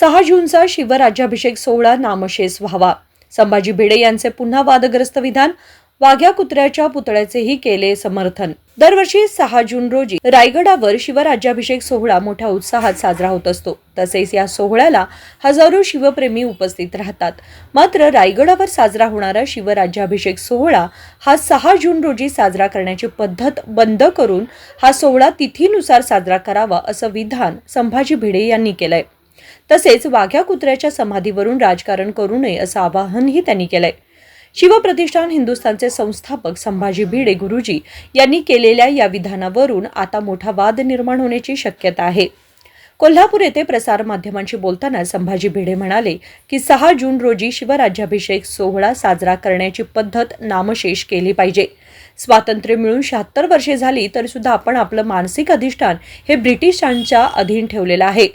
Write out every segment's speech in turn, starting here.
सहा जूनचा शिवराज्याभिषेक सोहळा नामशेष व्हावा. संभाजी भिडे यांचे पुन्हा वादग्रस्त विधान वाघ्या कुत्र्याच्या पुतळ्याचेही केले समर्थन. दरवर्षी सहा जून रोजी रायगडावर शिवराज्याभिषेक सोहळा मोठ्या उत्साहात साजरा होत असतो. तसेच या सोहळ्याला हजारो शिवप्रेमी उपस्थित राहतात. मात्र रायगडावर साजरा होणारा शिवराज्याभिषेक सोहळा हा सहा जून रोजी साजरा करण्याची पद्धत बंद करून हा सोहळा तिथीनुसार साजरा करावा असं विधान संभाजी भिडे यांनी केलंय. तसेच वाघ्या कुत्र्याच्या समाधीवरून राजकारण करू नये असं आवाहनही त्यांनी केलंय. शिवप्रतिष्ठान हिंदुस्थानचे संस्थापक संभाजी भिडे गुरुजी यांनी केलेल्या या विधानावरून आता मोठा वाद निर्माण होण्याची शक्यता आहे. कोल्हापूर येथे प्रसारमाध्यमांशी बोलताना संभाजी भिडे म्हणाले की सहा जून रोजी शिवराज्याभिषेक सोहळा साजरा करण्याची पद्धत नामशेष केली पाहिजे. स्वातंत्र्य मिळून शहात्तर वर्षे झाली तर सुद्धा आपण आपलं मानसिक अधिष्ठान हे ब्रिटिशांच्या अधीन ठेवलेलं आहे.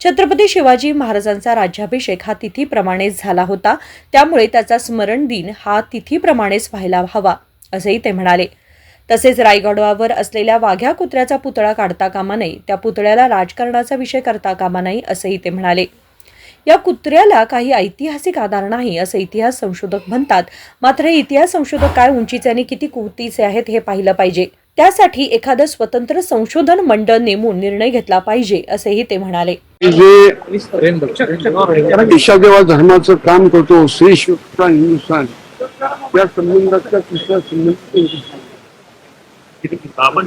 छत्रपती शिवाजी महाराजांचा राज्याभिषेक हा तिथीप्रमाणेच झाला होता. त्यामुळे त्याचा स्मरण दिन हा तिथीप्रमाणेच व्हायला हवा असेही ते म्हणाले. तसेच रायगडावर असलेल्या वाघ्या कुत्र्याचा पुतळा काढता कामा नये त्या पुतळ्याला राजकारणाचा विषय करता कामा नाही असंही ते म्हणाले. या कुत्र्याला काही ऐतिहासिक आधार नाही असं इतिहास संशोधक म्हणतात. मात्र इतिहास संशोधक काय उंचीचे आणि किती कुवतीचे आहेत हे पाहिलं पाहिजे. त्यासाठी एखादं स्वतंत्र संशोधन मंडळ नेमून निर्णय घेतला पाहिजे असेही ते म्हणाले. जे ईशादेवा धर्माचं काम करतो श्री शिवता हिंदुस्थान. या संबंधाचा तिसरा संबंध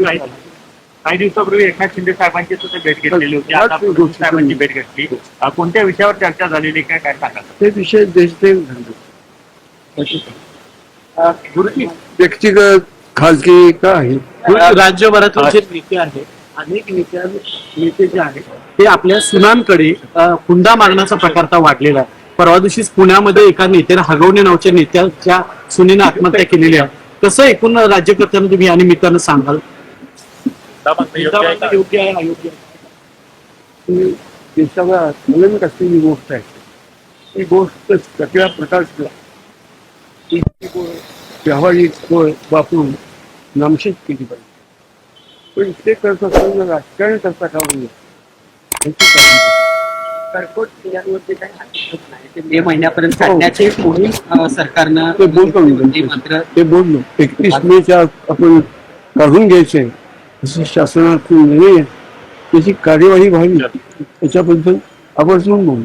काही काही दिवसापूर्वी एकनाथ शिंदे साहेबांची सुद्धा भेट घेतलेली होती. आता साहेबांची भेट घेतली. कोणत्या विषयावर चर्चा झालेली काय काय सांगा ते विषय देशदेव झाले. गुरुजी. व्यक्तिगत खाजगी का आहे? राज्यभरातून जे नेते आहेत अनेक नेत्या नेते जे आहेत ते आपल्या सुनांकडे हुंडा मागण्याचा प्रकार वाढलेला आहे. परवा दिवशीच पुण्यामध्ये एका नेत्याने हगवणे नावच्या नेत्याच्या सुनेनं आत्महत्या केलेली आहे. कसं एकूण राज्यकर्त्यांना तुम्ही या निमित्तानं सांगाल. योग्य योग्य आहे अयोग्य आहे? ही देशाला असलेली गोष्ट आहे? ही गोष्ट सगळ्या प्रकारच्या ही व्यावहारिक वापरून नामशेष केली पाहिजे. पण ते करत असताना राजकारण करता काळजी घ्या. कर्कट किल्ल्यांवरती काही हरकत नाही. ते मे महिन्यापर्यंत काढण्याची अ, सरकारनं ते बोलतो. मात्र ते बोललो. एकतीस मेच्या आपण काढून घ्यायचे. असं शासनात निर्णय. त्याची कार्यवाही व्हावी. त्याच्याबद्दल आवर्जून बोललो.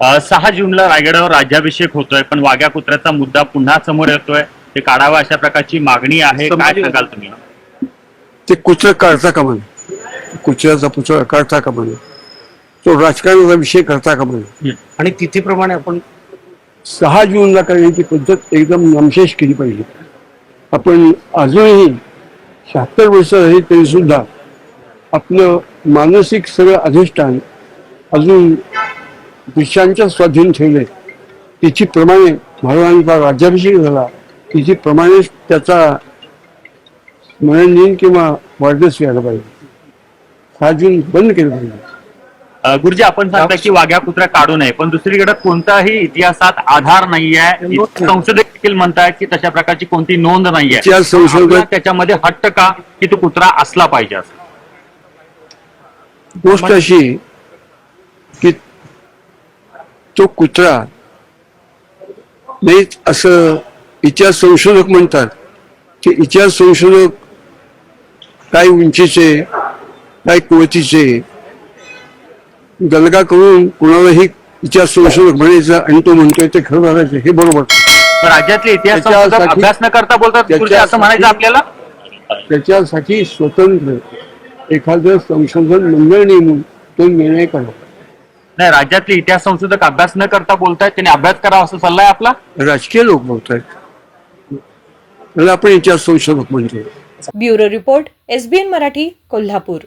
अं, सहा जूनला रायगडावर राज्याभिषेक होतोय पण वाघ्या कुत्र्याचा मुद्दा पुन्हा समोर येतोय. ते काढावा अशा प्रकारची मागणी आहे काय सांगाल तुम्ही? ते कुत्र काढता कामा नये कुत्र्याचा पुतळा काढता कामा नये तो राजकारणाचा विषय करता कामा नये आणि तिथीप्रमाणे आपण सहा जूनला करण्याची पद्धत एकदम नामशेष केली पाहिजे. आपण अजूनही शहात्तर वर्ष झाली तरी सुद्धा आपलं मानसिक सगळं अधिष्ठान अजून ब्रिटिशांच्या स्वाधीन ठेवले तिची प्रमाणे महाराजांचा राज्याभिषेक झाला. तिची प्रमाणेच त्याचा दिन किंवा वाढदिवस व्हायला पाहिजे. सहा जून बंद केलं पाहिजे. अं, गुरुजी आपण सांगता की वाघ्या कुत्र्या काढू नये पण दुसरीकडे कोणताही इतिहासात आधार नाहीये संशोधक देखील म्हणतायत की तशा प्रकारची कोणती नोंद नाहीये. आपला त्याच्यामध्ये हट्ट का की तो कुत्रा असला पाहिजे असं? गोष्ट अशी की तो कुत्रा नाही असं इतिहास संशोधक म्हणतात. की इतिहास संशोधक काय उंचीचे काय कुवतीचे गलगा करून कुणालाही इतिहास संशोधक म्हणायचं आणि तो म्हणतोय ते खरं झालं हे बरोबर. राज्यातले इतिहास त्याच्यासाठी- संशोधक अभ्यास न करता बोलतात गुरुजी असं त्याच्यासाठी- म्हणायचं आपल्याला? त्याच्यासाठी स्वतंत्र एखादं संशोधन मंडळ नेमून तो निर्णय करावा नाही राज्यातले इतिहास संशोधक अभ्यास न करता बोलतायत त्यांनी अभ्यास करावा असं सल्ला आहे आपला? राजकीय लोक बोलत आहेत त्याला आपण याच्यावर संशोधक म्हणतो. Bureau report SBN Marathi Kolhapur.